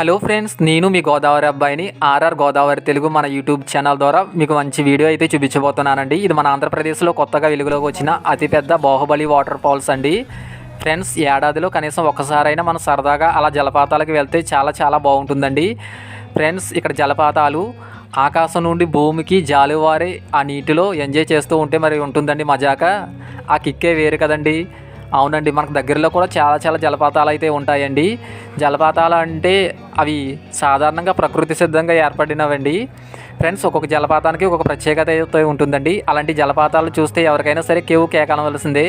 Hello friends నేను మీ గోదావరి అబ్బాయిని RR Godavari Telugu మన యూట్యూబ్ ఛానల్ ద్వారా మీకు మంచి వీడియో అయితే చూపించబోతున్నానండి. ఇది మన ఆంధ్రప్రదేశ్లో కొత్తగా వెలుగులోకి వచ్చిన అతిపెద్ద బాహుబలి వాటర్ ఫాల్స్ అండి. ఫ్రెండ్స్ ఏడాదిలో కనీసం ఒక్కసారైనా మనం సరదాగా అలా జలపాతాలకు వెళ్తే చాలా చాలా బాగుంటుందండి. ఫ్రెండ్స్ ఇక్కడ జలపాతాలు ఆకాశం నుండి భూమికి జాలువారి ఆ నీటిలో ఎంజాయ్ చేస్తూ ఉంటే మరి ఉంటుందండి మజాక. ఆ కిక్కే వేరు కదండి. అవునండి మనకు దగ్గరలో కూడా చాలా చాలా జలపాతాలు అయితే ఉంటాయండి. జలపాతాలు అంటే అవి సాధారణంగా ప్రకృతి సిద్ధంగా ఏర్పడినవండి. ఫ్రెండ్స్ ఒక్కొక్క జలపాతానికి ఒక్కొక్క ప్రత్యేకత అయితే ఉంటుందండి. అలాంటి జలపాతాలు చూస్తే ఎవరికైనా సరే కేవు కేకనవలసిందే.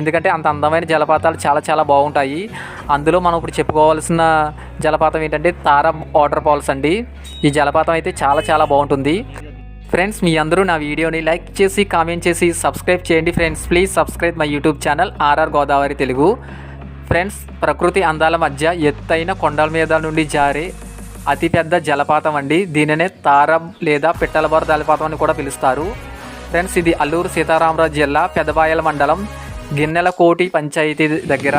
ఎందుకంటే అంత అందమైన జలపాతాలు చాలా చాలా బాగుంటాయి. అందులో మనం ఇప్పుడు చెప్పుకోవాల్సిన జలపాతం ఏంటంటే తారా వాటర్ ఫాల్స్ అండి. ఈ జలపాతం అయితే చాలా చాలా బాగుంటుంది. ఫ్రెండ్స్ మీ అందరూ నా వీడియోని లైక్ చేసి కామెంట్ చేసి సబ్స్క్రైబ్ చేయండి friends. Please subscribe my YouTube channel R R Godavari Telugu. Friends ప్రకృతి అందాల మధ్య ఎత్తైన కొండల మీద నుండి జారే అతిపెద్ద జలపాతం అండి. దీనినే తారం లేదా పిట్టలబారు జలపాతం అని కూడా పిలుస్తారు. ఫ్రెండ్స్ ఇది అల్లూరు సీతారామరాజు జిల్లా పెదబాయల మండలం గిన్నెల కోటి పంచాయతీ దగ్గర.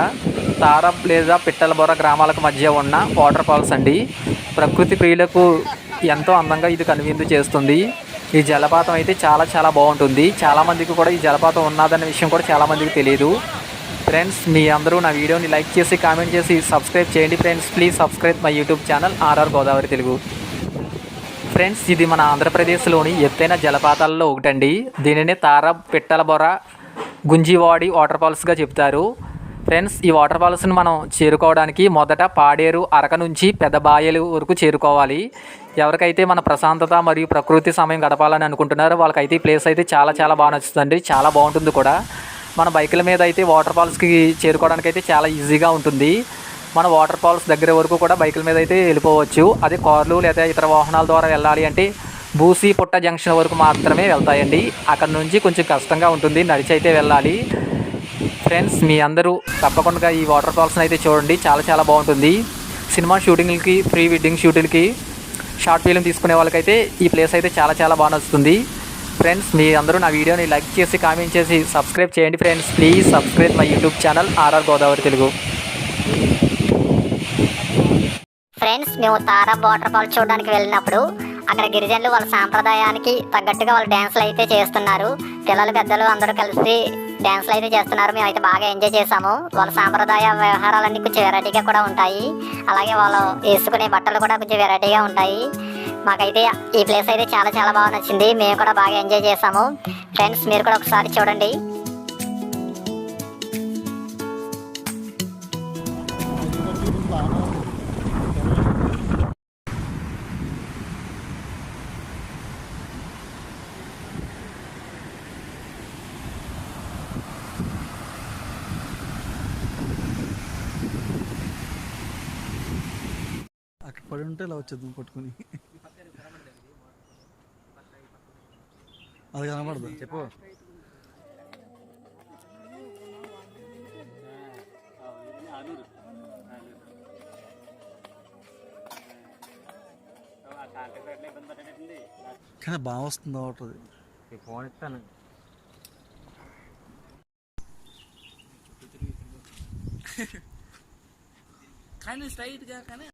తారం లేదా పిట్టలబొర గ్రామాలకు మధ్య ఉన్న వాటర్ ఫాల్స్ అండి. ప్రకృతి ప్రియులకు ఎంతో అందంగా ఇది కనువిందు చేస్తుంది. ఈ జలపాతం అయితే చాలా చాలా బాగుంటుంది. చాలామందికి కూడా ఈ జలపాతం ఉన్నదన్న విషయం కూడా చాలామందికి తెలియదు ఫ్రెండ్స్ మీ అందరూ నా వీడియోని లైక్ చేసి కామెంట్ చేసి సబ్స్క్రైబ్ చేయండి friends please subscribe my YouTube channel R R Godavari Telugu friends ఇది మన ఆంధ్రప్రదేశ్లోని ఎత్తైన జలపాతాలలో ఒకటండి. దీనిని తార పిట్టల బొర గుంజివాడి వాటర్ ఫాల్స్గా చెప్తారు. ఫ్రెండ్స్ ఈ వాటర్ ఫాల్స్ని మనం చేరుకోవడానికి మొదట పాడేరు అరక నుంచి పెద్దబాయలు వరకు చేరుకోవాలి. ఎవరికైతే మన ప్రశాంతత మరియు ప్రకృతి సమయం గడపాలని అనుకుంటున్నారో వాళ్ళకైతే ఈ ప్లేస్ అయితే చాలా చాలా బాగా నచ్చుతుంది చాలా బాగుంటుంది కూడా. మన బైకుల మీద అయితే వాటర్ ఫాల్స్కి చేరుకోవడానికి అయితే చాలా ఈజీగా ఉంటుంది. మన వాటర్ ఫాల్స్ దగ్గర వరకు కూడా బైకుల మీద అయితే వెళ్ళిపోవచ్చు. అదే కార్లు లేదా ఇతర వాహనాల ద్వారా వెళ్ళాలి అంటే బూసీ పుట్ట జంక్షన్ వరకు మాత్రమే వెళ్తాయండి. అక్కడ నుంచి కొంచెం కష్టంగా ఉంటుంది. నడిచి అయితే వెళ్ళాలి. ఫ్రెండ్స్ మీ అందరూ తప్పకుండా ఈ వాటర్ ఫాల్స్ని అయితే చూడండి. చాలా చాలా బాగుంటుంది. సినిమా షూటింగ్లకి ప్రీ వెడ్డింగ్ షూటింగ్కి షార్ట్ ఫిలిం తీసుకునే వాళ్ళకైతే ఈ ప్లేస్ అయితే చాలా చాలా బాగా నచ్చుతుంది. ఫ్రెండ్స్ మీ అందరూ నా వీడియోని లైక్ చేసి కామెంట్ చేసి సబ్స్క్రైబ్ చేయండి friends. Please subscribe my YouTube channel R R Godavari Telugu. Friends మేము తారా వాటర్ ఫాల్ చూడడానికి వెళ్ళినప్పుడు అక్కడ గిరిజనులు వాళ్ళ సాంప్రదాయానికి తగ్గట్టుగా వాళ్ళు డ్యాన్స్లు అయితే చేస్తున్నారు. పిల్లలు పెద్దలు అందరూ కలిసి డ్యాన్స్లు అయితే చేస్తున్నారు. మేము అయితే బాగా ఎంజాయ్ చేసాము. వాళ్ళ సాంప్రదాయ వ్యవహారాలన్నీ కొంచెం వెరైటీగా కూడా ఉంటాయి. అలాగే వాళ్ళు వేసుకునే బట్టలు కూడా కొంచెం వెరైటీగా ఉంటాయి. మాకైతే ఈ ప్లేస్ అయితే చాలా చాలా బాగా నచ్చింది. మేము కూడా బాగా ఎంజాయ్ చేసాము. ఫ్రెండ్స్ మీరు కూడా ఒకసారి చూడండి. పడి ఉంటే ఇలా వచ్చేద్దాం పట్టుకుని. అది కనబడదు. చెప్పు. కానీ బాగా వస్తుంది అది. ఫోన్ ఇస్తాను. కానీ స్ట్రైట్గా కానీ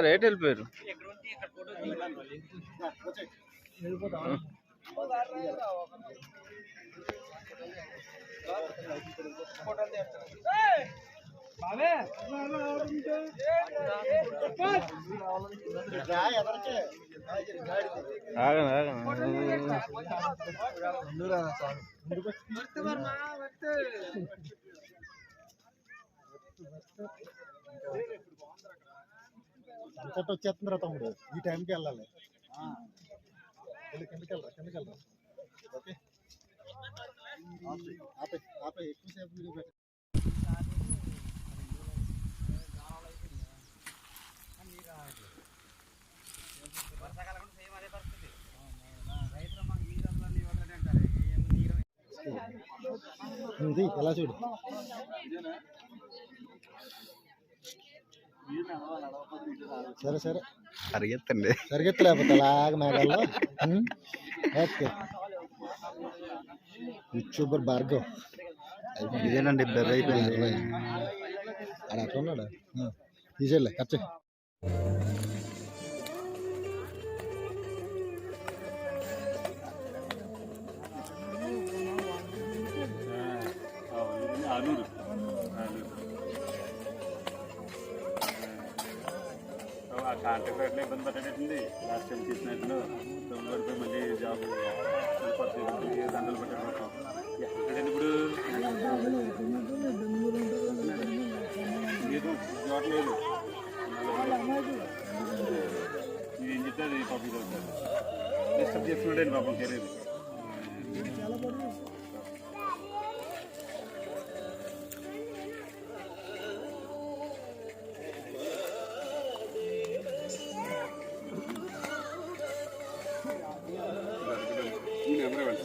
రేట్ వెళ్ళిపోయారు. ఆగను ఆగను వచ్చేస్తుంది రా తమ్ముడు ఈ టైంకి వెళ్ళాలి. వెళ్ళి కిందకి వెళ్ళరా? కిందకి వెళ్ళరా? ఓకే. ఆపే ఆపే ఎక్కువసేపు వీడియో పెట్ట. ఇది ఎలా చూడు? సరే సరే. పరిగెత్తండి. సరిగెత్తలేకపోతే అలాగ మేఘాల్లో? ఓకే. యూట్యూబర్ భార్గవ్. ఇదేనండి బ్లర్ అయిపోయింది. ఆడ అట్లా ఉన్నాడు? తీసేలే ఖర్చు కాంట్రాక్ట్ ఎట్లా ఇబ్బంది పట్టేటట్టుంది లాస్ట్ టైం తీసినట్లు డబ్బులు పడిపోయి మళ్ళీ జాబ్ దండలు పెట్టడం ఎక్కడండి ఇప్పుడు? లేదు జాబ్ లేదు. ఇది ఏం చెప్తే అది పాపం చదువుతారు డిస్టర్బ్ చేస్తున్నాడండి పాపం కెరీర్?